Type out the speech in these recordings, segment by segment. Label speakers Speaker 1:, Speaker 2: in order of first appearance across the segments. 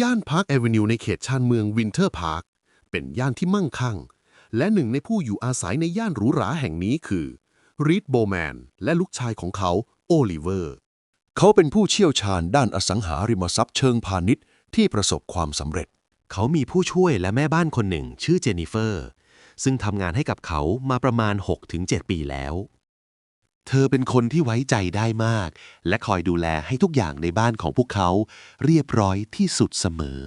Speaker 1: ย่านพาร์คแอเวนิวในเขตชานเมืองวินเทอร์พาร์คเป็นย่านที่มั่งคั่ง และหนึ่งในผู้อยู่อาศัยในย่านหรูหราแห่งนี้คือรีดโบแมนและลูกชายของเขาโอลิเวอร์
Speaker 2: เขาเป็นผู้เชี่ยวชาญด้านอสังหาริมทรัพย์เชิงพาณิชย์ที่ประสบความสำเร็จ
Speaker 3: เขามีผู้ช่วยและแม่บ้านคนหนึ่งชื่อเจนนิเฟอร์ ซึ่งทำงานให้กับเขามาประมาณ 6-7 ปีแล้ว เธอเป็นคนที่ไว้ใจได้มาก และคอยดูแลให้ทุกอย่างในบ้านของพวกเขา เรียบร้อยที่สุดเสมอ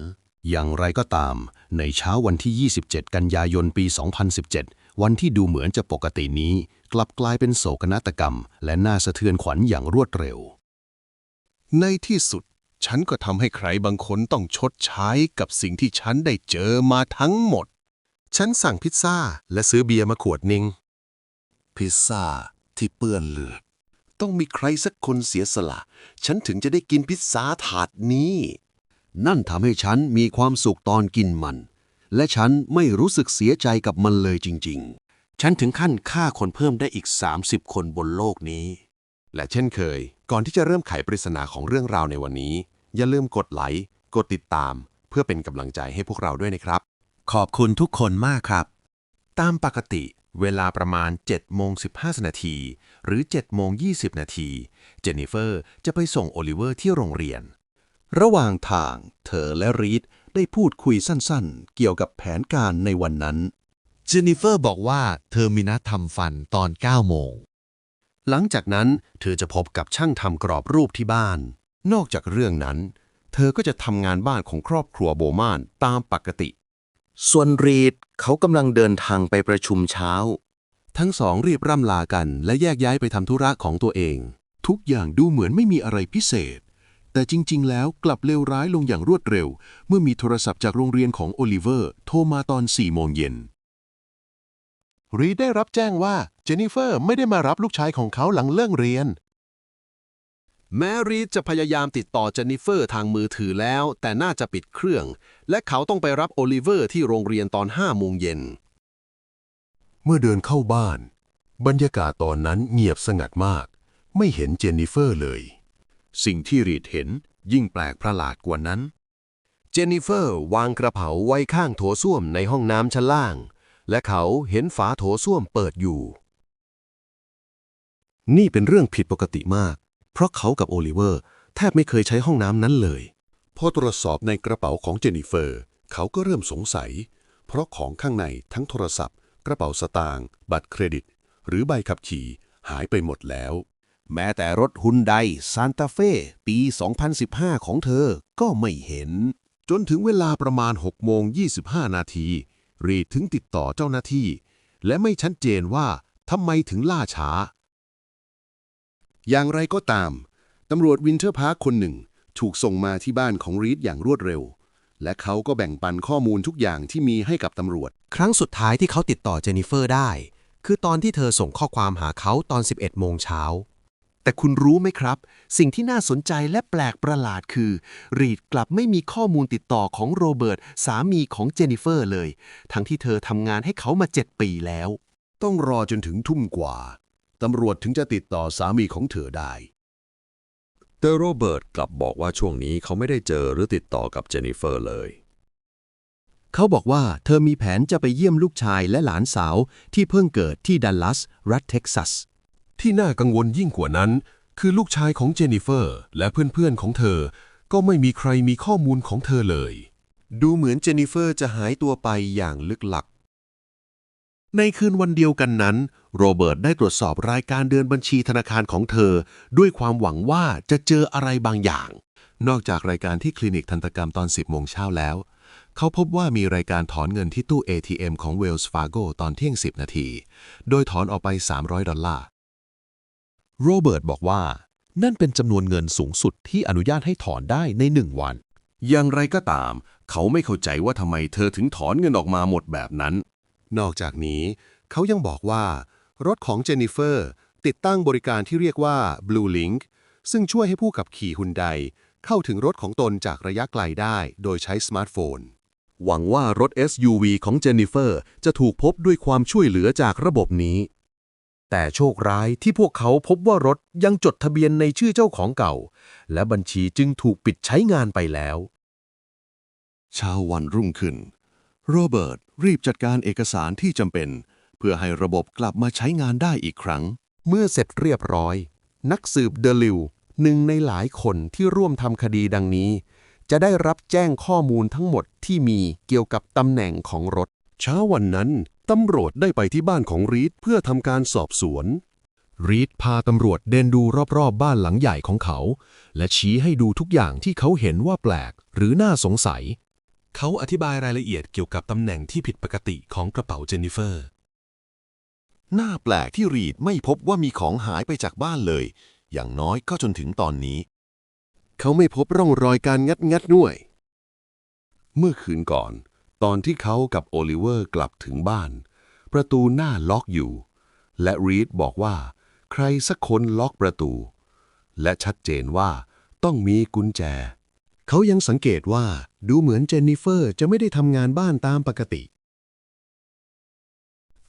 Speaker 2: อย่างไรก็ตาม ในเช้าวันที่ 27 กันยายนปี 2017 วันที่ดูเหมือนจะปกตินี้ กลับกลายเป็นโศกนาฏกรรม และน่าสะเทือนขวัญอย่างรวดเร็ว
Speaker 1: ในที่สุด ฉันก็ทำให้ใครบางคนต้องชดใช้กับสิ่งที่ฉันได้เจอมาทั้งหมด ฉันสั่งพิซซ่าและซื้อเบียร์มาขวดหนึ่ง
Speaker 4: พิซซ่า ที่เปื้อนเลือด ต้องมีใครสักคนเสียสละ ฉันถึงจะได้กินพิซซ่าถาดนี้ นั่นทำให้ฉันมีความสุขตอนกินมัน และฉันไม่รู้สึกเสียใจกับมันเลยจริง
Speaker 3: ฉันถึงขั้นฆ่าคนเพิ่มได้อีก 30 คนบนโลกนี้
Speaker 1: และเช่นเคย ก่อนที่จะเริ่มไขปริศนาของเรื่องราวในวันนี้ อย่าลืมกดไลค์กดติดตาม เพื่อเป็นกำลังใจให้พวกเราด้วยนะครับ
Speaker 3: ขอบคุณทุกคนมากครับ
Speaker 1: ตามปกติ เวลาประมาณ7โมง15นาทีหรือ7โมง20นาทีเจนนิเฟอร์จะไปส่งโอลิเวอร์ที่โรงเรียน
Speaker 2: ระหว่างทางเธอและรีดได้พูดคุยสั้นๆ เกี่ยวกับแผนการในวันนั้น
Speaker 5: เจนนิเฟอร์บอกว่าเธอมีนัดทำฟันตอน9โมง
Speaker 1: หลังจากนั้นเธอจะพบกับช่างทำกรอบรูปที่บ้าน นอกจากเรื่องนั้น เธอก็จะทำงานบ้านของครอบครัวโบมานตามปกติ
Speaker 3: ส่วนรีดเขากำลังเดินทางไปประชุมเช้า
Speaker 1: ทั้งสองรีบร่ำลากันและแยกย้ายไปทำธุระของตัวเอง ทุกอย่างดูเหมือนไม่มีอะไรพิเศษ แต่จริง ๆ แล้วกลับเลวร้ายลงอย่างรวดเร็ว เมื่อมีโทรศัพท์จากโรงเรียนของโอลิเวอร์ โทรมาตอน4โมงเย็นรีดได้รับแจ้งว่าเจนนิเฟอร์ไม่ได้มารับลูกชายของเขาหลังเลิกเรียน แมรีดจะพยายามติดต่อเจนนิเฟอร์ทางมือถือแล้ว แต่น่าจะปิดเครื่อง และเขาต้องไปรับโอลิเวอร์ที่โรงเรียนตอน5โมงเย็น เมื่อเดินเข้าบ้าน บรรยากาศตอนนั้นเงียบสงัดมาก ไม่เห็นเจนนิเฟอร์เลย สิ่งที่รีดเห็นยิ่งแปลกประหลาดกว่านั้น เจนนิเฟอร์วางกระเป๋าไว้ข้างโถส้วมในห้องน้ำชั้นล่าง และเขาเห็นฝาโถส้วมเปิดอยู่ นี่เป็นเรื่องผิดปกติมาก เพราะเขากับโอลิเวอร์แทบไม่เคยใช้ห้องน้ำนั้นเลย พอตรวจสอบในกระเป๋าของเจนนิเฟอร์ เขาก็เริ่มสงสัย เพราะของข้างในทั้งโทรศัพท์ กระเป๋าสตางค์บัตรเครดิต หรือใบขับขี่หายไปหมดแล้ว แม้แต่รถฮุนไดซานตาเฟ่ปี 2015 ของเธอก็ไม่เห็น จนถึงเวลาประมาณ6โมง25 นาที รีดถึงติดต่อเจ้าหน้าที่ และไม่ชัดเจนว่าทำไมถึงล่าช้า อย่างไรก็ตาม ตำรวจวินเทอร์พาร์คคนหนึ่ง ถูกส่งมาที่บ้านของรีดอย่างรวดเร็ว และเขาก็แบ่งปันข้อมูลทุกอย่างที่มีให้กับตำรวจ
Speaker 3: ครั้งสุดท้ายที่เขาติดต่อเจนนิเฟอร์ได้ คือตอนที่เธอส่งข้อความหาเขาตอน 11 โมงเช้า แต่คุณรู้ไหมครับ สิ่งที่น่าสนใจและแปลกประหลาดคือ รีดกลับไม่มีข้อมูลติดต่อของโรเบิร์ตสามีของเจนนิเฟอร์เลย ทั้งที่เธอทำงานให้เขามา 7 ปีแล้ว
Speaker 1: ต้องรอจนถึงทุ่มกว่า ตำรวจถึงจะติดต่อสามีของเธอได้
Speaker 6: แต่โรเบิร์ตกลับบอกว่าช่วงนี้เขาไม่ได้เจอหรือติดต่อกับเจนนิเฟอร์เลย
Speaker 2: เขาบอกว่าเธอมีแผนจะไปเยี่ยมลูกชายและหลานสาวที่เพิ่งเกิดที่ดัลลัส รัฐเท็กซัส
Speaker 1: ที่น่ากังวลยิ่งกว่านั้น คือลูกชายของเจนนิเฟอร์และเพื่อนๆของเธอ ก็ไม่มีใครมีข้อมูลของเธอเลย ดูเหมือนเจนนิเฟอร์จะหายตัวไปอย่างลึกลับ ในคืนวันเดียวกันนั้น โรเบิร์ตได้ตรวจสอบรายการเดินบัญชีธนาคารของเธอ ด้วยความหวังว่าจะเจออะไรบางอย่าง นอกจากรายการที่คลินิกทันตกรรมตอน 10โมงเช้าแล้ว เขาพบว่ามีรายการถอนเงินที่ตู้ ATM ของ Wells Fargo ตอนเที่ยง 10 นาที โดยถอนออกไป 300 ดอลลาร์
Speaker 5: โรเบิร์ตบอกว่า นั่นเป็นจำนวนเงินสูงสุดที่อนุญาตให้ถอนได้ในหนึ่งวัน
Speaker 1: อย่างไรก็ตาม เขาไม่เข้าใจว่าทำไมเธอถึงถอนเงินออกมาหมดแบบนั้น นอกจากนี้ เขายังบอกว่า รถของเจนนิเฟอร์ติดตั้งบริการที่เรียกว่า Blue Link ซึ่งช่วยให้ผู้ขับขี่ฮุนไดเข้าถึงรถของตนจากระยะไกลได้โดยใช้สมาร์ทโฟน
Speaker 2: หวังว่ารถ SUV ของเจนนิเฟอร์จะถูกพบด้วยความช่วยเหลือจากระบบนี้ แต่โชคร้ายที่พวกเขาพบว่ารถยังจดทะเบียนในชื่อเจ้าของเก่า และบัญชีจึงถูกปิดใช้งานไปแล้ว
Speaker 1: เช้าวันรุ่งขึ้น โรเบิร์ตรีบจัดการเอกสารที่จำเป็น เพื่อให้ระบบกลับมาใช้งานได้อีกครั้ง
Speaker 3: เมื่อเสร็จเรียบร้อย นักสืบเดลิวหนึ่งในหลายคนที่ร่วมทำคดีดังนี้ จะได้รับแจ้งข้อมูลทั้งหมดที่มีเกี่ยวกับตำแหน่งของรถ
Speaker 1: เช้าวันนั้นตำรวจได้ไปที่บ้านของรีดเพื่อทำการสอบสวน
Speaker 5: รีดพาตำรวจเดินดูรอบๆบ้านหลังใหญ่ของเขา และชี้ให้ดูทุกอย่างที่เขาเห็นว่าแปลกหรือน่าสงสัย
Speaker 7: เขาอธิบายรายละเอียดเกี่ยวกับตำแหน่งที่ผิดปกติของกระเป๋าเจนนิเฟอร์
Speaker 1: น่าแปลกที่รีดไม่พบว่ามีของหายไปจากบ้านเลย อย่างน้อยก็จนถึงตอนนี้ เขาไม่พบร่องรอยการงัดงัดด้วย เมื่อคืนก่อน ตอนที่เขากับโอลิเวอร์กลับถึงบ้าน ประตูหน้าล็อกอยู่ และรีดบอกว่า ใครสักคนล็อกประตู และชัดเจนว่าต้องมีกุญแจ เขายังสังเกตว่าดูเหมือนเจนนิเฟอร์จะไม่ได้ทำงานบ้านตามปกติ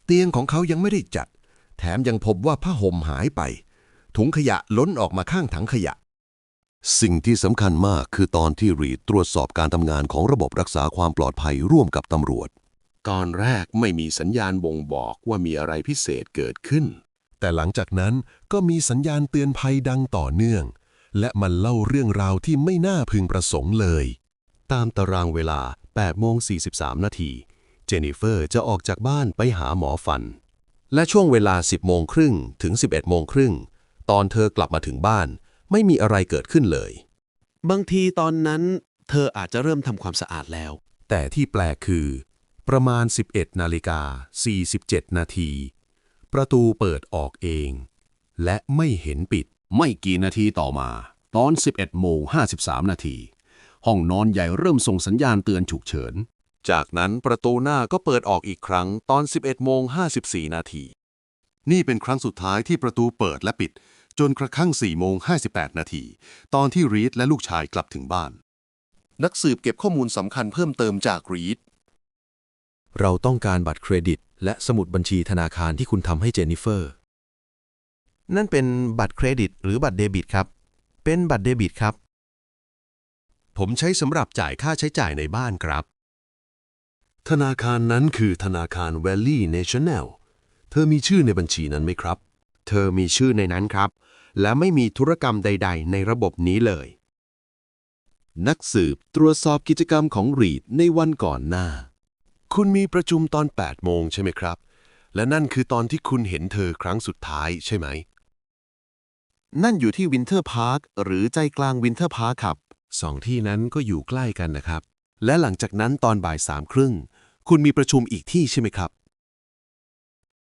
Speaker 1: เตียงของเขายังไม่ได้จัด แถมยังพบว่าผ้าห่มหายไป ถุงขยะล้นออกมาข้างถังขยะ
Speaker 4: สิ่งที่สำคัญมากคือตอนที่รีดตรวจสอบการทำงานของระบบรักษาความปลอดภัยร่วมกับตำรวจ
Speaker 1: ตอนแรกไม่มีสัญญาณบ่งบอกว่ามีอะไรพิเศษเกิดขึ้น
Speaker 7: แต่หลังจากนั้นก็มีสัญญาณเตือนภัยดังต่อเนื่อง และมันเล่าเรื่องราวที่ไม่น่าพึงประสงค์เลย
Speaker 2: ตามตารางเวลา8โมง43 นาที เจนนิเฟอร์จะออกจากบ้านไปหาหมอฟัน และช่วงเวลา 10โมงครึ่งถึง 11โมงครึ่งตอนเธอกลับมาถึงบ้าน ไม่มีอะไรเกิดขึ้นเลย
Speaker 3: บางทีตอนนั้น เธออาจจะเริ่มทำความสะอาดแล้ว
Speaker 2: แต่ที่แปลกคือ ประมาณ 11นาฬิกา47 นาที ประตูเปิดออกเอง และไม่เห็นปิด
Speaker 8: ไม่กี่นาทีต่อมา ตอน 11โมง53 นาที ห้องนอนใหญ่เริ่มส่งสัญญาณเตือนฉุกเฉิน
Speaker 6: จากนั้นประตูหน้าก็เปิดออกอีกครั้งตอน 11โมง54 นาที
Speaker 1: นี่เป็นครั้งสุดท้ายที่ประตูเปิดและปิด จนกระทั่ง4โมง58 นาที ตอนที่รีดและลูกชายกลับถึงบ้าน นักสืบเก็บข้อมูลสำคัญเพิ่มเติมจากรีด
Speaker 5: เราต้องการบัตรเครดิต และสมุดบัญชีธนาคารที่คุณทำให้เจนนิเฟอร์
Speaker 3: นั่นเป็นบัตรเครดิต หรือบัตรเดบิตครับ เป็นบัตรเดบิตครับ
Speaker 2: ผมใช้สำหรับจ่ายค่าใช้จ่ายในบ้านครับ
Speaker 1: ธนาคารนั้นคือธนาคาร Valley National เธอมีชื่อในบัญชีนั้นไหมครับ
Speaker 3: เธอมีชื่อในนั้นครับ และไม่มีธุรกรรมใด ๆ ในระบบนี้เลย
Speaker 1: นักสืบตรวจสอบกิจกรรมของรีดในวันก่อนหน้า คุณมีประชุมตอน 8 โมงใช่ไหมครับ และนั่นคือตอนที่คุณเห็นเธอครั้งสุดท้ายใช่ไหม
Speaker 3: นั่นอยู่ที่วินเทอร์พาร์คหรือใจกลางวินเทอร์พาร์คครับ
Speaker 1: สองที่นั้นก็อยู่ใกล้กันนะครับ และหลังจากนั้นตอนบ่ายสามครึ่ง คุณมีประชุมอีกที่ใช่ไหมครับ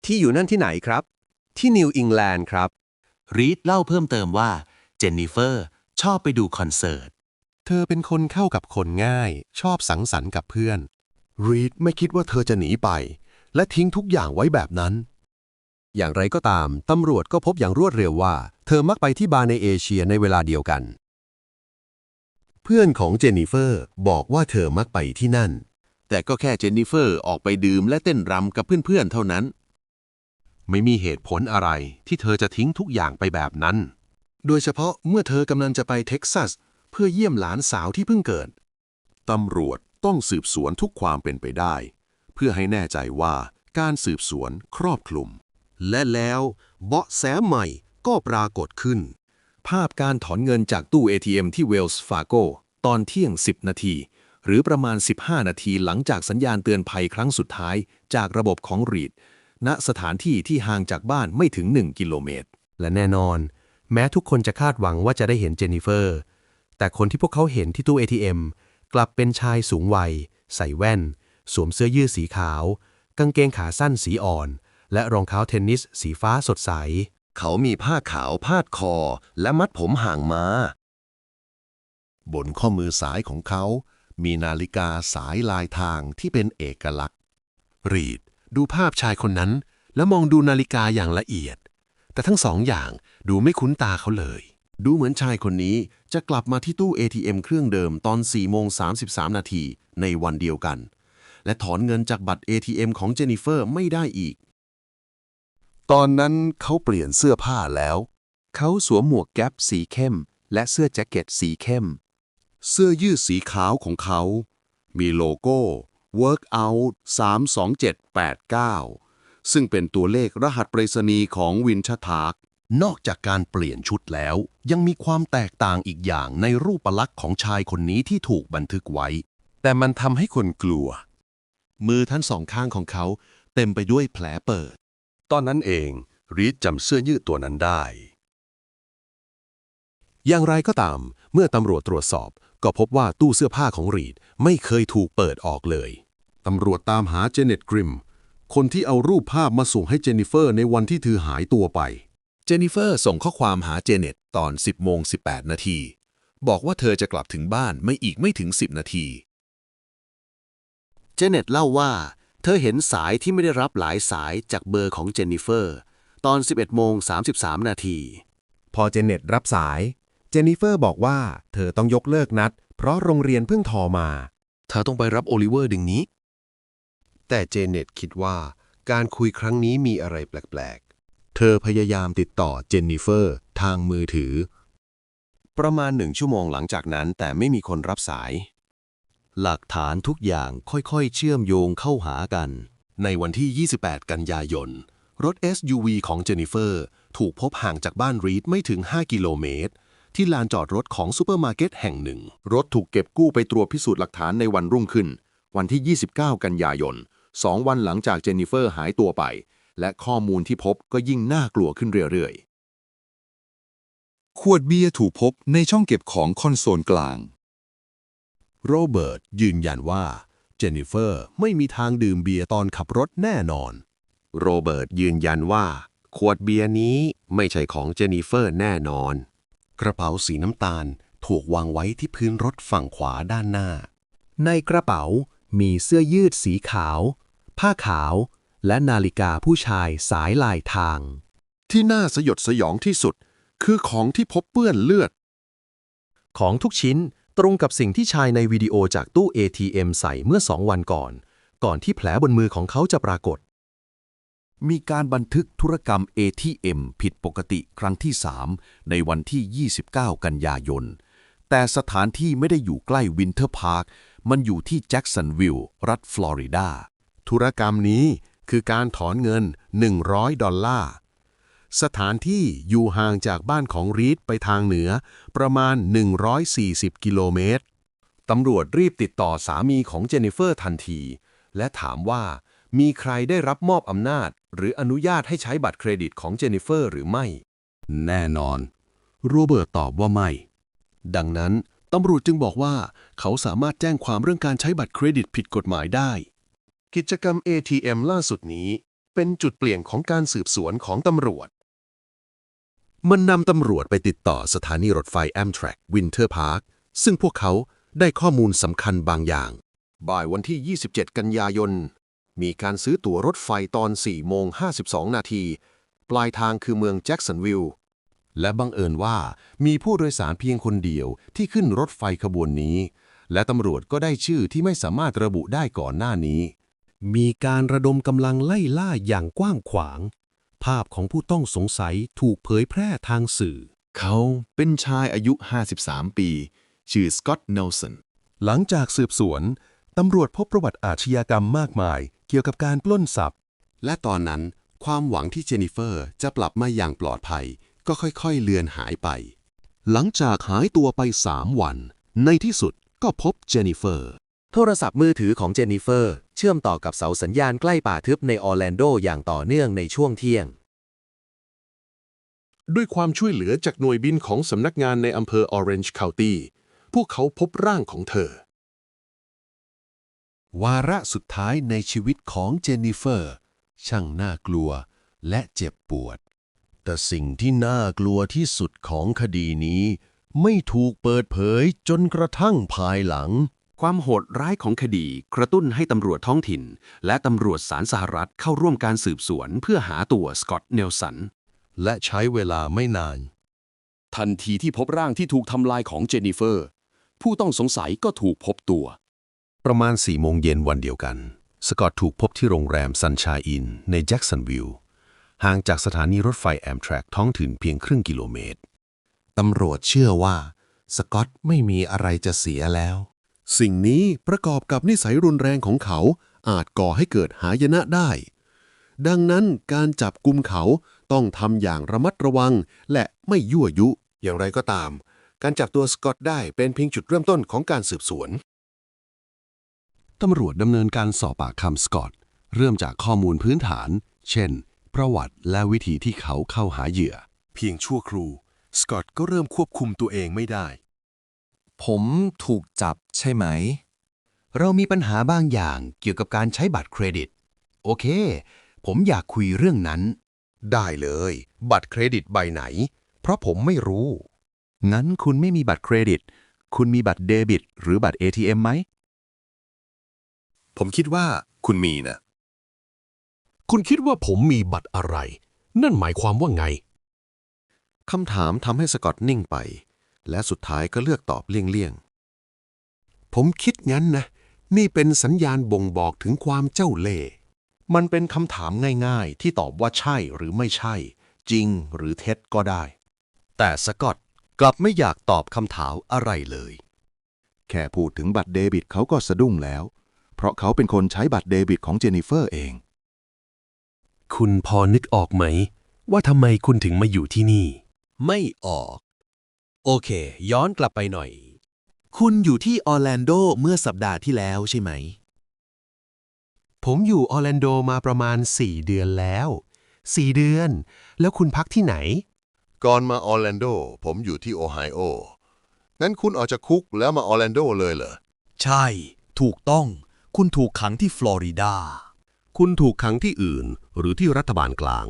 Speaker 3: ที่อยู่นั่นที่ไหนครับ ที่นิวอิงแลนด์ครับ
Speaker 9: รีดเล่าเพิ่มเติมว่าเจนนิเฟอร์ชอบไปดูคอนเสิร์ต
Speaker 1: เธอเป็นคนเข้ากับคนง่าย ชอบสังสรรค์กับเพื่อน รีดไม่คิดว่าเธอจะหนีไป และทิ้งทุกอย่างไว้แบบนั้น
Speaker 2: อย่างไรก็ตาม ตำรวจก็พบอย่างรวดเร็วว่า เธอมักไปที่บาร์ในเอเชียในเวลาเดียวกัน
Speaker 1: เพื่อนของเจนนิเฟอร์บอกว่าเธอมักไปที่นั่น แต่ก็แค่เจนนิเฟอร์ออกไปดื่มและเต้นรำกับเพื่อนๆเท่านั้น ไม่มีเหตุผลอะไรที่เธอจะทิ้งทุกอย่างไปแบบนั้น โดยเฉพาะเมื่อเธอกำลังจะไปเท็กซัส เพื่อเยี่ยมหลานสาวที่เพิ่งเกิดตำรวจต้องสืบสวนทุกความเป็นไปได้ เพื่อให้แน่ใจว่าการสืบสวนครอบคลุม
Speaker 3: และแล้วเบาะแสใหม่ก็ปรากฏขึ้น
Speaker 5: ภาพการถอนเงินจากตู้ ATM ที่เวลส์ฟาโกตอนเที่ยง 10 นาที หรือประมาณ 15 นาทีหลังจากสัญญาณเตือนภัยครั้งสุดท้ายจากระบบของรีดณสถานที่ที่ห่างจากบ้านไม่ถึง 1 กิโลเมตร
Speaker 2: และแน่นอน แม้ทุกคนจะคาดหวังว่าจะได้เห็นเจนนิเฟอร์ แต่คนที่พวกเขาเห็นที่ตู้ ATM กลับเป็นชายสูงวัย ใส่แว่น สวมเสื้อยืดสีขาว กางเกงขาสั้นสีอ่อน และรองเท้าเทนนิสสีฟ้าสดใส
Speaker 1: เขามีผ้าขาวพาดคอ และมัดผมห่างมา บนข้อมือซ้ายของเขา มีนาฬิกาสายลายทางที่เป็นเอกลักษณ์ รีด ดูภาพชายคนนั้น แล้วมองดูนาฬิกาอย่างละเอียด แต่ทั้งสองอย่างดูไม่คุ้นตาเขาเลย ดูเหมือนชายคนนี้จะกลับมาที่ตู้ ATM เครื่องเดิมตอน4โมง33 นาทีในวันเดียวกัน และถอนเงินจากบัตร ATM ของเจนนิเฟอร์ไม่ได้อีก ตอนนั้นเขาเปลี่ยนเสื้อผ้าแล้ว
Speaker 3: เขาสวมหมวกแก๊ปสีเข้ม และเสื้อแจ็คเก็ตสีเข้ม
Speaker 1: เสื้อยืดสีขาวของเขา
Speaker 4: มีโลโก้ Workout 32789 ซึ่งเป็นตัวเลขรหัสไปรษณีย์ของวินชทาก
Speaker 7: นอกจากการเปลี่ยนชุดแล้ว ยังมีความแตกต่างอีกอย่างในรูปลักษณ์ของชายคนนี้ที่ถูกบันทึกไว้ แต่มันทำให้คนกลัว
Speaker 1: มือทั้งสองข้างของเขาเต็มไปด้วยแผลเปิด
Speaker 7: ตอนนั้นเองรีดจำเสื้อยืดตัวนั้นได้ อย่างไรก็ตาม เมื่อตำรวจตรวจสอบ ก็พบว่าตู้เสื้อผ้าของรีดไม่เคยถูกเปิดออกเลย
Speaker 1: ตำรวจตามหาเจเน็ตกริม คนที่เอารูปภาพมาส่งให้เจนนิเฟอร์ในวันที่เธอหายตัวไป
Speaker 5: เจนนิเฟอร์ส่งข้อความหาเจเน็ตตอน 10โมง18 นาที บอกว่าเธอจะกลับถึงบ้านไม่อีกไม่ถึง 10 นาที
Speaker 3: เจเน็ตเล่าว่า เธอเห็นสายที่ไม่ได้รับหลายสายจากเบอร์ของเจนนิเฟอร์ ตอน 11โมง33 นาที
Speaker 2: พอเจเน็ตรับสาย เจนนิเฟอร์บอกว่าเธอต้องยกเลิกนัด เพราะโรงเรียนเพิ่งโทรมา
Speaker 6: เธอต้องไปรับโอลิเวอร์ดึงนี้
Speaker 3: แต่เจเน็ตคิดว่าการคุยครั้งนี้มีอะไรแปลก
Speaker 1: เธอพยายามติดต่อเจนนิเฟอร์ ทางมือถือ
Speaker 7: ประมาณหนึ่งชั่วโมงหลังจากนั้นแต่ไม่มีคนรับสาย
Speaker 1: หลักฐานทุกอย่างค่อยๆ เชื่อมโยงเข้าหากัน ในวันที่ 28 กันยายน รถ SUV ของเจนนิเฟอร์ ถูกพบห่างจากบ้านรีดไม่ถึง 5 กิโลเมตร ที่ลานจอดรถของซูเปอร์มาร์เก็ตแห่งหนึ่ง
Speaker 5: รถถูกเก็บกู้ไปตรวจพิสูจน์หลักฐานในวันรุ่งขึ้น วันที่ 29 กันยายนสองวันหลังจากเจนนิเฟอร์หายตัวไป และข้อมูลที่พบก็ยิ่งน่ากลัวขึ้นเรื่อย
Speaker 10: ขวดเบียร์ถูกพบในช่องเก็บของคอนโซลกลาง
Speaker 7: โรเบิร์ตยืนยันว่าเจนนิเฟอร์ไม่มีทางดื่มเบียร์ตอนขับรถแน่นอน
Speaker 3: ๆโรเบิร์ตยืนยันว่า ขวดเบียร์นี้ไม่ใช่ของเจนนิเฟอร์แน่นอน
Speaker 1: กระเป๋าสีน้ำตาลถูกวางไว้ที่พื้นรถฝั่งขวาด้านหน้า
Speaker 2: ในกระเป๋ามีเสื้อยืดสีขาว ผ้าขาว และนาฬิกาผู้ชายสายลายทาง
Speaker 1: ที่น่าสยดสยองที่สุด คือของที่พบเปื้อนเลือด
Speaker 2: ของทุกชิ้น ตรงกับสิ่งที่ชายในวิดีโอจากตู้ ATM ใส่เมื่อสองวันก่อน ก่อนที่แผลบนมือของเขาจะปรากฏ
Speaker 8: มีการบันทึกธุรกรรม ATM ผิดปกติครั้งที่ 3 ในวันที่ 29 กันยายน แต่สถานที่ไม่ได้อยู่ใกล้วินเทอร์พาร์ค มันอยู่ที่แจ็กสันวิลล์รัฐฟลอริดา
Speaker 1: ธุรกรรมนี้คือการถอนเงิน 100 ดอลลาร์ สถานที่อยู่ห่างจากบ้านของรีดไปทางเหนือ ประมาณ 140 กิโลเมตร
Speaker 7: ตำรวจรีบติดต่อสามีของเจนนิเฟอร์ทันที และถามว่ามีใครได้รับมอบอำนาจ หรืออนุญาตให้ใช้บัตรเครดิตของเจนนิเฟอร์หรือไม่
Speaker 8: แน่นอน
Speaker 1: โรเบิร์ตตอบว่าไม่ ดังนั้นตำรวจจึงบอกว่า เขาสามารถแจ้งความเรื่องการใช้บัตรเครดิตผิดกฎหมายได้ กิจกรรม ATM ล่าสุดนี้ เป็นจุดเปลี่ยนของการสืบสวนของตำรวจ มันนำตำรวจไปติดต่อสถานีรถไฟ Amtrak Winter Park ซึ่งพวกเขาได้ข้อมูลสำคัญบางอย่าง บ่ายวันที่ 27 กันยายน มีการซื้อตั๋วรถไฟตอน4โมง52 นาที ปลายทางคือเมืองแจ็กสันวิลล์และบังเอิญว่ามีผู้โดยสารเพียงคนเดียวที่ขึ้นรถไฟขบวนนี้ และตำรวจก็ได้ชื่อที่ไม่สามารถระบุได้ก่อนหน้านี้
Speaker 2: มีการระดมกำลังไล่ล่าอย่างกว้างขวาง ภาพของผู้ต้องสงสัยถูกเผยแพร่ทางสื่อ
Speaker 5: เขาเป็นชายอายุ 53 ปี ชื่อสกอตต์เนลสัน
Speaker 7: หลังจากสืบสวน ตำรวจพบประวัติอาชญากรรมมากมาย เกี่ยวกับการปล้นทรัพย์
Speaker 1: และตอนนั้นความหวังที่เจนนิเฟอร์จะกลับมาอย่างปลอดภัย ก็ค่อยๆเลือนหายไป หลังจากหายตัวไป3วัน ในที่สุดก็พบเจนนิเฟอร์
Speaker 2: โทรศัพท์มือถือของเจนนิเฟอร์ เชื่อมต่อกับเสาสัญญาณใกล้ป่าทึบในออร์แลนโดอย่างต่อเนื่องในช่วงเที่ยง
Speaker 1: ด้วยความช่วยเหลือจากหน่วยบินของสำนักงานในอำเภอ Orange County พวกเขาพบร่างของเธอ วาระสุดท้ายในชีวิตของเจนนิเฟอร์ ช่างน่ากลัวและเจ็บปวด แต่สิ่งที่น่ากลัวที่สุดของคดีนี้ ไม่ถูกเปิดเผยจนกระทั่งภายหลัง
Speaker 3: ความโหดร้ายของคดีกระตุ้นให้ตำรวจท้องถิ่น และตำรวจศาลสหรัฐเข้าร่วมการสืบสวนเพื่อหาตัวสกอตต์เนลสัน
Speaker 1: และใช้เวลาไม่นาน
Speaker 8: ทันทีที่พบร่างที่ถูกทำลายของเจนนิเฟอร์ ผู้ต้องสงสัยก็ถูกพบตัว
Speaker 1: ประมาณ4โมงเย็นวันเดียวกัน สกอตถูกพบที่โรงแรมซันชายอินในแจ็กสันวิลล์ห่างจากสถานีรถไฟแอมทรักท้องถิ่นเพียงครึ่งกิโลเมตรตำรวจเชื่อว่า สกอตไม่มีอะไรจะเสียแล้ว
Speaker 4: สิ่งนี้ประกอบกับนิสัยรุนแรงของเขาอาจก่อให้เกิดหายนะได้ ดังนั้นการจับกุมเขาต้องทำอย่างระมัดระวังและไม่ยั่วยุ
Speaker 1: อย่างไรก็ตาม การจับตัวสกอตได้เป็นเพียงจุดเริ่มต้นของการสืบสวน ตำรวจดำเนินการสอบปากคำสกอต เริ่มจากข้อมูลพื้นฐาน เช่น ประวัติและวิธีที่เขาเข้าหาเหยื่อ เพียงชั่วครูสกอตก็เริ่มควบคุมตัวเองไม่ได้
Speaker 11: ผมถูกจับใช่ไหม
Speaker 3: เรามีปัญหาบางอย่างเกี่ยวกับการใช้บัตรเครดิต โอเค ผมอยากคุยเรื่องนั้น
Speaker 1: ได้เลย บัตรเครดิตใบไหน เพราะผมไม่รู้
Speaker 8: งั้นคุณไม่มีบัตรเครดิต คุณมีบัตรเดบิต หรือบัตร ATM ไหม
Speaker 1: ผมคิดว่าคุณมีนะ คุณคิดว่าผมมีบัตรอะไร นั่นหมายความว่าไง คำถามทำให้สกอตนิ่งไป และสุดท้ายก็เลือกตอบเลี่ยงๆ ผมคิดงั้นนะ นี่เป็นสัญญาณบ่งบอกถึงความเจ้าเล่ห์มันเป็นคำถามง่ายๆ ที่ตอบว่าใช่หรือไม่ใช่ จริงหรือเท็จก็ได้
Speaker 3: แต่สกอตกลับไม่อยากตอบคำถามอะไรเลย
Speaker 8: แค่พูดถึงบัตรเดบิตเขาก็สะดุ้งแล้ว เพราะเขาเป็นคนใช้บัตรเดบิตของเจนนิเฟอร์เอง
Speaker 1: คุณพอนึกออกไหม ว่าทำไมคุณถึงมาอยู่ที่นี่
Speaker 3: ไม่ออก โอเค ย้อนกลับไปหน่อย คุณอยู่ที่ออร์แลนโดเมื่อสัปดาห์ที่แล้วใช่ไหม
Speaker 1: ผมอยู่ออร์แลนโดมาประมาณ 4 เดือนแล้ว 4 เดือน แล้วคุณพักที่ไหน
Speaker 12: ก่อนมาออร์แลนโดผมอยู่ที่โอไฮโอ งั้นคุณออกจากคุกแล้วมาออร์แลนโดเลยเหรอ
Speaker 3: ใช่ ถูกต้อง คุณถูกขังที่ฟลอริดา
Speaker 1: คุณถูกขังที่อื่น หรือที่รัฐบาลกลาง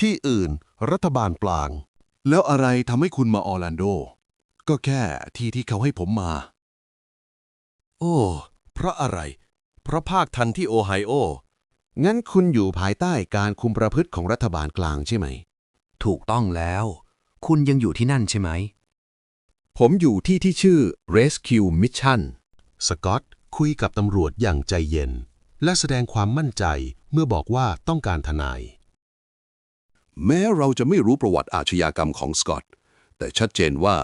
Speaker 12: ที่อื่น รัฐบาลปลาง
Speaker 10: แล้วอะไรทำให้คุณมาออร์แลนโด ก็แค่ที่ที่เขาให้ผมมา
Speaker 1: โอ้ เพราะอะไร เพราะภาคทันที่โอไฮโอ งั้นคุณอยู่ภายใต้การคุมประพฤติของรัฐบาลกลางใช่ไหม
Speaker 3: ถูกต้องแล้ว คุณยังอยู่ที่นั่นใช่ไหม
Speaker 1: ผมอยู่ที่ที่ชื่อ Rescue Mission สกอตคุยกับตำรวจอย่างใจเย็น และแสดงความมั่นใจเมื่อบอกว่าต้องการทนาย
Speaker 12: แม้เราจะไม่รู้ประวัติอาชญากรรมของสกอตแต่ชัดเจนว่า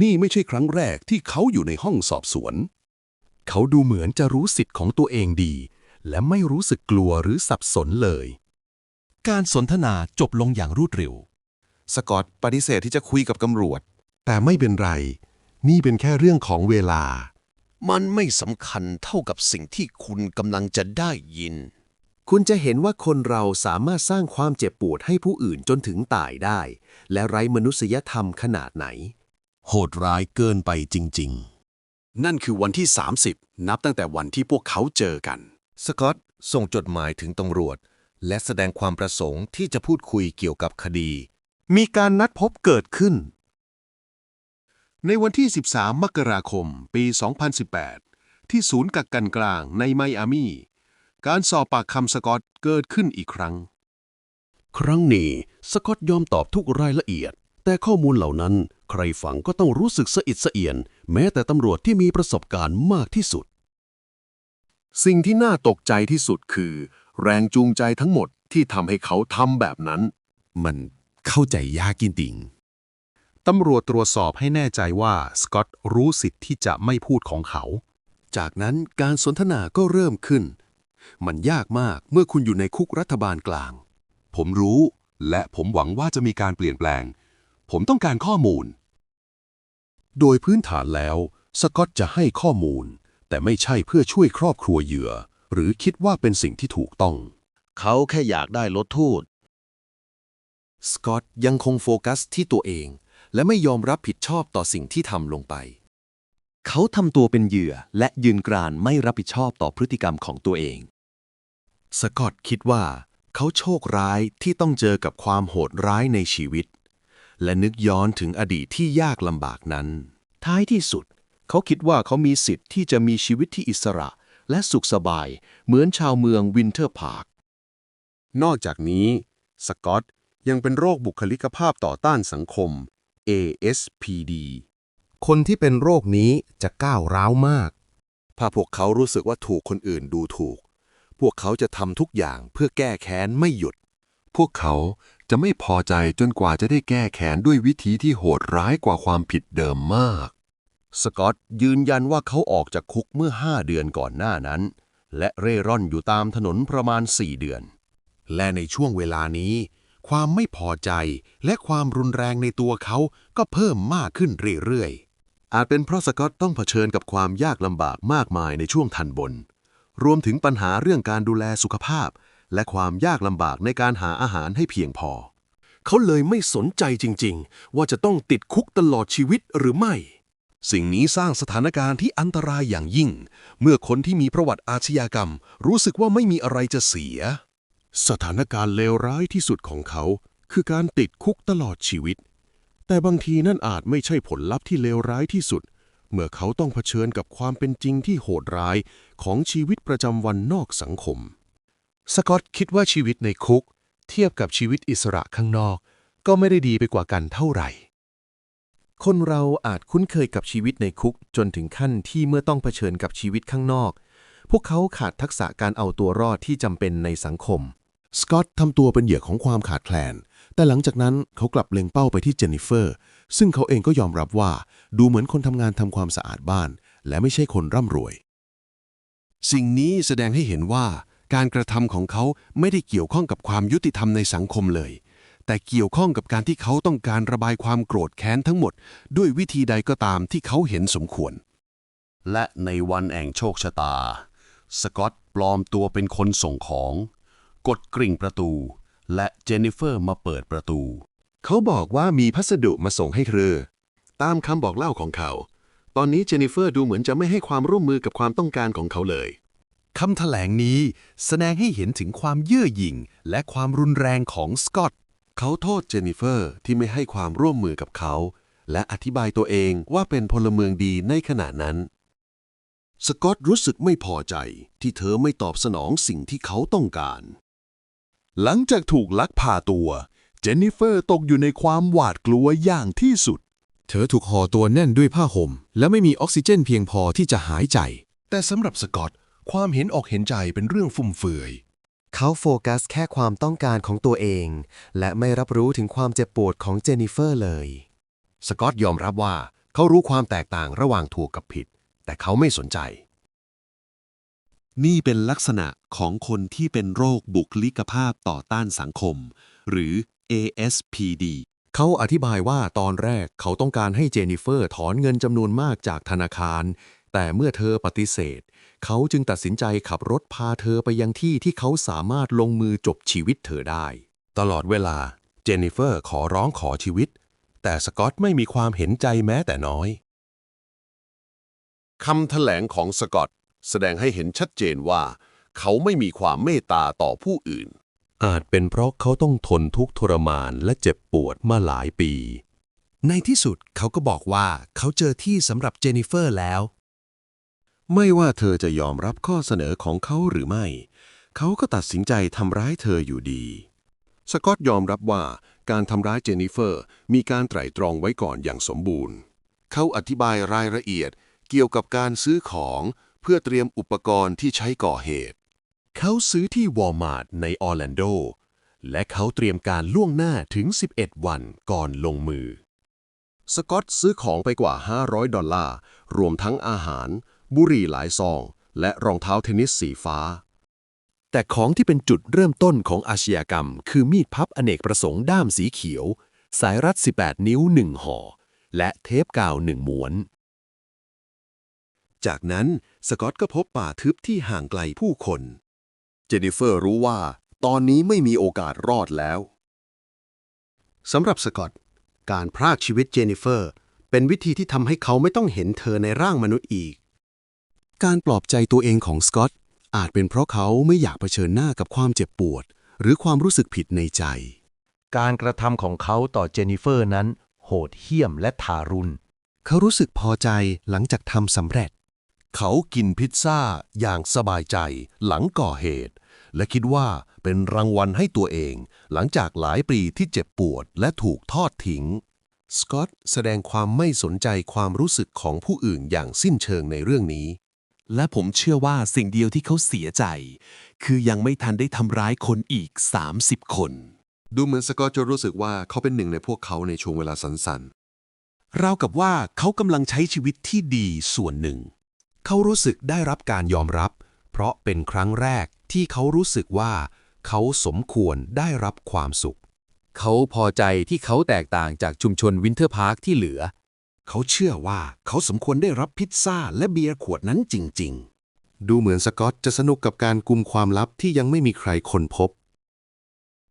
Speaker 12: นี่ไม่ใช่ครั้งแรกที่เขาอยู่ในห้องสอบสวน
Speaker 1: เขาดูเหมือนจะรู้สิทธิ์ของตัวเองดี และไม่รู้สึกกลัวหรือสับสนเลย
Speaker 3: การสนทนาจบลงอย่างรวดเร็ว
Speaker 1: สกอตปฏิเสธที่จะคุยกับตำรวจ แต่ไม่เป็นไร นี่เป็นแค่เรื่องของเวลา
Speaker 4: มันไม่สำคัญเท่ากับสิ่งที่คุณกำลังจะได้ยิน
Speaker 2: คุณจะเห็นว่าคนเราสามารถสร้างความเจ็บปวดให้ผู้อื่นจนถึงตายได้ และไร้มนุษยธรรมขนาดไหน
Speaker 1: โหดร้ายเกินไปจริง ๆ นั่นคือวันที่ 30 นับตั้งแต่วันที่พวกเขาเจอกัน
Speaker 7: สกอตส่งจดหมายถึงตำรวจ และแสดงความประสงค์ที่จะพูดคุยเกี่ยวกับคดี
Speaker 1: มีการนัดพบเกิดขึ้น ในวันที่ 13 มกราคม ปี 2018 ที่ศูนย์กักกันกลางในไมอามี การสอบปากคำสกอตเกิดขึ้นอีกครั้ง ครั้งนี้สกอตยอมตอบทุกรายละเอียด แต่ข้อมูลเหล่านั้น ใครฟังก็ต้องรู้สึกสะอิดสะเอียน แม้แต่ตำรวจที่มีประสบการณ์มากที่สุด สิ่งที่น่าตกใจที่สุดคือ แรงจูงใจทั้งหมดที่ทำให้เขาทำแบบนั้น
Speaker 7: มันเข้าใจยากจริง
Speaker 1: ตำรวจตรวจสอบให้แน่ใจว่าสกอตรู้สิทธิ์ที่จะไม่พูดของเขา จากนั้นการสนทนาก็เริ่มขึ้น มันยากมากเมื่อคุณอยู่ในคุกรัฐบาลกลาง ผมรู้ และผมหวังว่าจะมีการเปลี่ยนแปลง ผมต้องการข้อมูล โดยพื้นฐานแล้ว สกอตจะให้ข้อมูล แต่ไม่ใช่เพื่อช่วยครอบครัวเหยื่อ หรือคิดว่าเป็นสิ่งที่ถูกต้อง
Speaker 4: เขาแค่อยากได้ลดโทษ
Speaker 3: สกอตยังคงโฟกัสที่ตัวเอง และไม่ยอมรับผิดชอบต่อสิ่งที่ทำลงไป เขาทำตัวเป็นเหยื่อและยืนกรานไม่รับผิดชอบต่อพฤติกรรมของตัวเอง สกอตคิดว่า เขาโชคร้ายที่ต้องเจอกับความโหดร้ายในชีวิต และนึกย้อนถึงอดีตที่ยากลำบากนั้น ท้ายที่สุด เขาคิดว่าเขามีสิทธิ์ที่จะมีชีวิตที่อิสระและสุขสบายเหมือนชาวเมืองวินเทอร์พาร์ค
Speaker 1: นอกจากนี้ สกอตยังเป็นโรคบุคลิกภาพต่อต้านสังคม ASPD คนที่เป็นโรคนี้จะก้าวร้าวมาก ถ้าพวกเขารู้สึกว่าถูกคนอื่นดูถูก พวกเขาจะทำทุกอย่างเพื่อแก้แค้นไม่หยุด
Speaker 10: พวกเขาจะไม่พอใจจนกว่าจะได้แก้แค้นด้วยวิธีที่โหดร้ายกว่าความผิดเดิมมาก
Speaker 1: สกอตยืนยันว่าเขาออกจากคุกเมื่อ 5 เดือนก่อนหน้านั้น และเร่ร่อนอยู่ตามถนนประมาณ 4 เดือน และในช่วงเวลานี้ ความไม่พอใจและความรุนแรงในตัวเขาก็เพิ่มมากขึ้นเรื่อยๆ อาจเป็นเพราะสกอตต้องเผชิญกับความยากลำบากมากมายในช่วงทันบน รวมถึงปัญหาเรื่องการดูแลสุขภาพ และความยากลำบากในการหาอาหารให้เพียงพอ
Speaker 5: เขาเลยไม่สนใจจริง ๆ ว่าจะต้องติดคุกตลอดชีวิตหรือไม่
Speaker 12: สิ่งนี้สร้างสถานการณ์ที่อันตรายอย่างยิ่ง เมื่อคนที่มีประวัติอาชญากรรม รู้สึกว่าไม่มีอะไรจะเสีย
Speaker 1: สถานการณ์เลวร้ายที่สุดของเขา คือการติดคุกตลอดชีวิต แต่บางทีนั่นอาจไม่ใช่ผลลัพธ์ที่เลวร้ายที่สุด เมื่อเขาต้องเผชิญกับความเป็นจริงที่โหดร้ายของชีวิตประจำวันนอกสังคม
Speaker 2: สกอตคิดว่าชีวิตในคุก เทียบกับชีวิตอิสระข้างนอก ก็ไม่ได้ดีไปกว่ากันเท่าไหร่ คนเราอาจคุ้นเคยกับชีวิตในคุกจนถึงขั้นที่เมื่อต้องเผชิญกับชีวิตข้างนอก พวกเขาขาดทักษะการเอาตัวรอดที่จำเป็นในสังคม
Speaker 1: สกอตทำตัวเป็นเหยื่อของความขาดแคลน แต่หลังจากนั้นเขากลับเล็งเป้าไปที่เจนนิเฟอร์ ซึ่งเขาเองก็ยอมรับว่าดูเหมือนคนทำงานทำความสะอาดบ้าน และไม่ใช่คนร่ำรวย สิ่งนี้แสดงให้เห็นว่าการกระทำของเขาไม่ได้เกี่ยวข้องกับความยุติธรรมในสังคมเลย แต่เกี่ยวข้องกับการที่เขาต้องการระบายความโกรธแค้นทั้งหมด ด้วยวิธีใดก็ตามที่เขาเห็นสมควร และในวันแห่งโชคชะตา สกอตปลอมตัวเป็นคนส่งของ กดกริ่งประตู และเจนนิเฟอร์มาเปิดประตู เขาบอกว่ามีพัสดุมาส่งให้เธอ ตามคำบอกเล่าของเขา ตอนนี้เจนนิเฟอร์ดูเหมือนจะไม่ให้ความร่วมมือกับความต้องการของเขาเลย
Speaker 7: คำแถลงนี้แสดงให้เห็นถึงความเย่อหยิ่งและความรุนแรงของสกอต
Speaker 1: เขาโทษเจนนิเฟอร์ที่ไม่ให้ความร่วมมือกับเขา และอธิบายตัวเองว่าเป็นพลเมืองดีในขณะนั้น สกอตรู้สึกไม่พอใจที่เธอไม่ตอบสนองสิ่งที่เขาต้องการ
Speaker 10: หลังจากถูกลักพาตัว เจนนิเฟอร์ตกอยู่ในความหวาดกลัวอย่างที่สุด
Speaker 7: เธอถูกห่อตัวแน่นด้วยผ้าห่ม และไม่มีออกซิเจนเพียงพอที่จะหายใจ
Speaker 1: แต่สำหรับสกอตความเห็นออกเห็นใจเป็นเรื่องฟุ่มเฟือย
Speaker 3: เขาโฟกัสแค่ความต้องการของตัวเอง และไม่รับรู้ถึงความเจ็บปวดของเจนนิเฟอร์เลย
Speaker 1: สกอตยอมรับว่าเขารู้ความแตกต่างระหว่างถูกกับผิด แต่เขาไม่สนใจ นี่เป็นลักษณะของคนที่เป็นโรคบุคลิกภาพต่อต้านสังคม หรือ ASPD
Speaker 2: เขาอธิบายว่าตอนแรกเขาต้องการให้เจนนิเฟอร์ถอนเงินจำนวนมากจากธนาคาร แต่เมื่อเธอปฏิเสธ เขาจึงตัดสินใจขับรถพาเธอไปยังที่ที่เขาสามารถลงมือจบชีวิตเธอได้
Speaker 1: ตลอดเวลาเจนนิเฟอร์ขอร้องขอชีวิต แต่สกอตไม่มีความเห็นใจแม้แต่น้อยคำแถลงของสกอต แสดงให้เห็นชัดเจนว่า เขาไม่มีความเมตตาต่อผู้อื่น อาจเป็นเพราะเขาต้องทนทุกข์ทรมานและเจ็บปวดมาหลายปี
Speaker 3: ในที่สุดเขาก็บอกว่าเขาเจอที่สำหรับเจนนิเฟอร์แล้ว
Speaker 1: ไม่ว่าเธอจะยอมรับข้อเสนอของเขาหรือไม่ เขาก็ตัดสินใจทำร้ายเธออยู่ดี สกอตยอมรับว่าการทำร้ายเจนนิเฟอร์ มีการไตร่ตรองไว้ก่อนอย่างสมบูรณ์ เขาอธิบายรายละเอียดเกี่ยวกับการซื้อของ เพื่อเตรียมอุปกรณ์ที่ใช้ก่อเหตุ เขาซื้อที่วอลมาร์ทในออร์แลนโด และเขาเตรียมการล่วงหน้าถึง 11 วันก่อนลงมือ สกอตซื้อของไปกว่า 500 ดอลลาร์ รวมทั้งอาหาร บุหรี่หลายซอง และรองเท้าเทนนิสสีฟ้า
Speaker 2: แต่ของที่เป็นจุดเริ่มต้นของอาชญากรรม คือมีดพับอเนกประสงค์ด้ามสีเขียว สายรัด 18 นิ้ว1ห่อและเทปกาวหนึ่งม้วน
Speaker 1: จากนั้นสกอตก็พบป่าทึบที่ห่างไกลผู้คน เจนนิเฟอร์รู้ว่า ตอนนี้ไม่มีโอกาสรอดแล้ว สำหรับสกอต การพรากชีวิตเจนนิเฟอร์ เป็นวิธีที่ทำให้เขาไม่ต้องเห็นเธอในร่างมนุษย์อีก การปลอบใจตัวเองของสกอตอาจเป็นเพราะเขาไม่อยากเผชิญหน้ากับความเจ็บปวด หรือความรู้สึกผิดในใจ
Speaker 2: การกระทำของเขาต่อเจนนิเฟอร์นั้น โหดเหี้ยมและทารุณ
Speaker 1: เขารู้สึกพอใจหลังจากทำสำเร็จ เขากินพิซซ่าอย่างสบายใจหลังก่อเหตุ และคิดว่าเป็นรางวัลให้ตัวเอง หลังจากหลายปีที่เจ็บปวดและถูกทอดทิ้ง สกอตแสดงความไม่สนใจความรู้สึกของผู้อื่นอย่างสิ้นเชิงในเรื่องนี้
Speaker 9: และผมเชื่อว่าสิ่งเดียวที่เขาเสียใจ คือยังไม่ทันได้ทำร้ายคนอีก 30 คน
Speaker 1: ดูเหมือนสกอตจะรู้สึกว่าเขาเป็นหนึ่งในพวกเขาในช่วงเวลาสั้น
Speaker 9: ราวกับว่าเขากำลังใช้ชีวิตที่ดีส่วนหนึ่ง
Speaker 2: เขารู้สึกได้รับการยอมรับ เพราะเป็นครั้งแรกที่เขารู้สึกว่า เขาสมควรได้รับความสุข
Speaker 5: เขาพอใจที่เขาแตกต่างจากชุมชนวินเทอร์พาร์คที่เหลือ
Speaker 3: เขาเชื่อว่าเขาสมควรได้รับพิซซ่าและเบียร์ขวดนั้นจริง
Speaker 1: ดูเหมือนสกอตจะสนุกกับการกุมความลับที่ยังไม่มีใครค้นพบ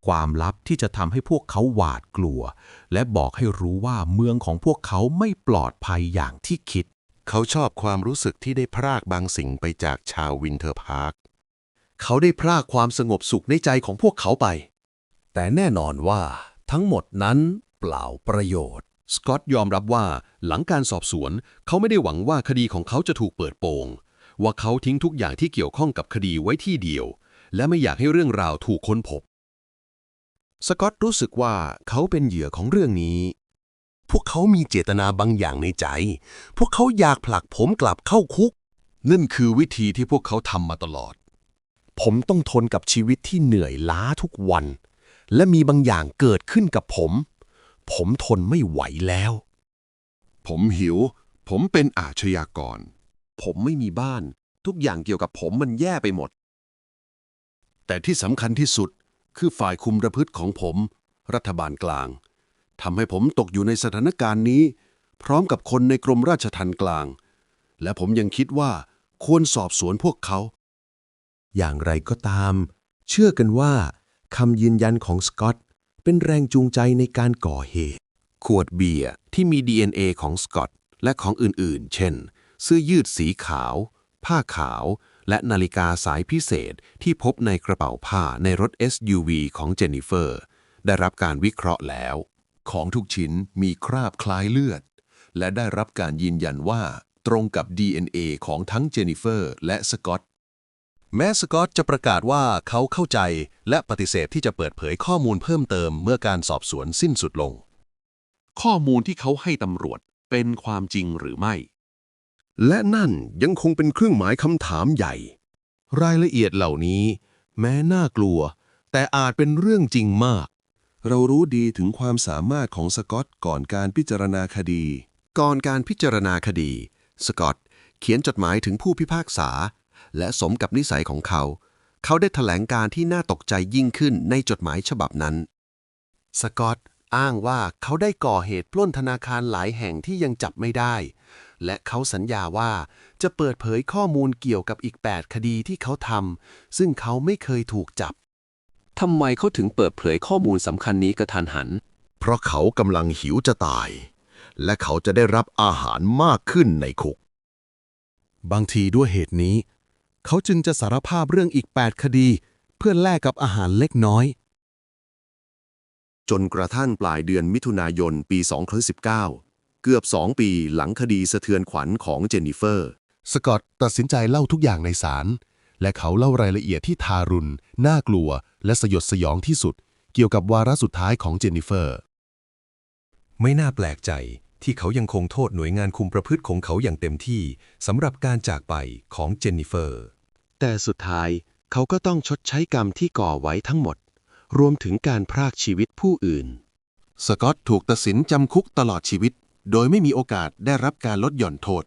Speaker 8: ความลับที่จะทำให้พวกเขาหวาดกลัว และบอกให้รู้ว่าเมืองของพวกเขาไม่ปลอดภัยอย่างที่คิด
Speaker 1: เขาชอบความรู้สึกที่ได้พรากบางสิ่งไปจากชาววินเทอร์พาร์ค
Speaker 3: เขาได้พรากความสงบสุขในใจของพวกเขาไป
Speaker 6: แต่แน่นอนว่าทั้งหมดนั้นเปล่าประโยชน์
Speaker 1: สกอตยอมรับว่าหลังการสอบสวน เขาไม่ได้หวังว่าคดีของเขาจะถูกเปิดโปง ว่าเขาทิ้งทุกอย่างที่เกี่ยวข้องกับคดีไว้ที่เดียว และไม่อยากให้เรื่องราวถูกค้นพบ
Speaker 3: สกอตรู้สึกว่าเขาเป็นเหยื่อของเรื่องนี้ พวกเขามีเจตนาบางอย่างในใจ พวกเขาอยากผลักผมกลับเข้าคุก
Speaker 1: นั่นคือวิธีที่พวกเขาทำมาตลอด
Speaker 3: ผมต้องทนกับชีวิตที่เหนื่อยล้าทุกวัน และมีบางอย่างเกิดขึ้นกับผม ผมทนไม่ไหวแล้ว
Speaker 12: ผมหิว ผมเป็นอาชญากร
Speaker 3: ผมไม่มีบ้าน ทุกอย่างเกี่ยวกับผมมันแย่ไปหมด
Speaker 12: แต่ที่สำคัญที่สุดคือฝ่ายคุมประพฤติของผม รัฐบาลกลาง ทำให้ผมตกอยู่ในสถานการณ์นี้ พร้อมกับคนในกรมราชทัณฑ์กลาง และผมยังคิดว่าควรสอบสวนพวกเขา
Speaker 2: อย่างไรก็ตาม เชื่อกันว่าคำยืนยันของสกอตเป็นแรงจูงใจในการก่อเหตุ ขวดเบียร์ที่มี DNA ของสกอตและของอื่นๆ เช่น เสื้อยืดสีขาว ผ้าขาว และนาฬิกาสายพิเศษที่พบในกระเป๋าผ้าในรถ SUV ของเจนนิเฟอร์ ได้รับการวิเคราะห์แล้ว
Speaker 10: ของทุกชิ้นมีคราบคล้ายเลือด และได้รับการยืนยันว่าตรงกับ DNA ของทั้งเจนนิเฟอร์และสกอต
Speaker 1: แม้สกอตจะประกาศว่าเขาเข้าใจและปฏิเสธที่จะเปิดเผยข้อมูลเพิ่มเติมเมื่อการสอบสวนสิ้นสุดลง
Speaker 12: ข้อมูลที่เขาให้ตำรวจเป็นความจริงหรือไม่
Speaker 1: และนั่นยังคงเป็นเครื่องหมายคำถามใหญ่ รายละเอียดเหล่านี้ แม้น่ากลัว แต่อาจเป็นเรื่องจริงมาก เรารู้ดีถึงความสามารถของสกอตก่อนการพิจารณาคดี
Speaker 3: ก่อนการพิจารณาคดี สกอตเขียนจดหมายถึงผู้พิพากษา และสมกับนิสัยของเขา เขาได้แถลงการที่น่าตกใจยิ่งขึ้นในจดหมายฉบับนั้น สกอตอ้างว่าเขาได้ก่อเหตุปล้นธนาคารหลายแห่งที่ยังจับไม่ได้ และเขาสัญญาว่าจะเปิดเผยข้อมูลเกี่ยวกับอีก 8 คดีที่เขาทำซึ่งเขาไม่เคยถูกจับ
Speaker 5: ทำไมเขาถึงเปิดเผยข้อมูลสำคัญนี้กระทันหัน
Speaker 1: เพราะเขากำลังหิวจะตาย และเขาจะได้รับอาหารมากขึ้นในคุก
Speaker 10: บางทีด้วยเหตุนี้ เขาจึงจะสารภาพเรื่องอีก 8 คดี เพื่อแลกกับอาหารเล็กน้อย
Speaker 1: จนกระทั่งปลายเดือนมิถุนายนปี 2019 เกือบ 2 ปีหลังคดีสะเทือนขวัญของเจนนิเฟอร์ สกอตตัดสินใจเล่าทุกอย่างในศาลและเขาเล่ารายละเอียดที่ทารุณน่ากลัว และสยดสยองที่สุดเกี่ยวกับวาระสุดท้ายของเจนนิเฟอร์
Speaker 2: ไม่น่าแปลกใจที่เขายังคงโทษหน่วยงานคุมประพฤติของเขาอย่างเต็มที่สำหรับการจากไปของเจนนิเฟอร์
Speaker 3: แต่สุดท้ายเขาก็ต้องชดใช้กรรมที่ก่อไว้ทั้งหมด รวมถึงการพรากชีวิตผู้อื่น
Speaker 1: สกอตถูกตัดสินจำคุกตลอดชีวิต โดยไม่มีโอกาสได้รับการลดหย่อนโทษ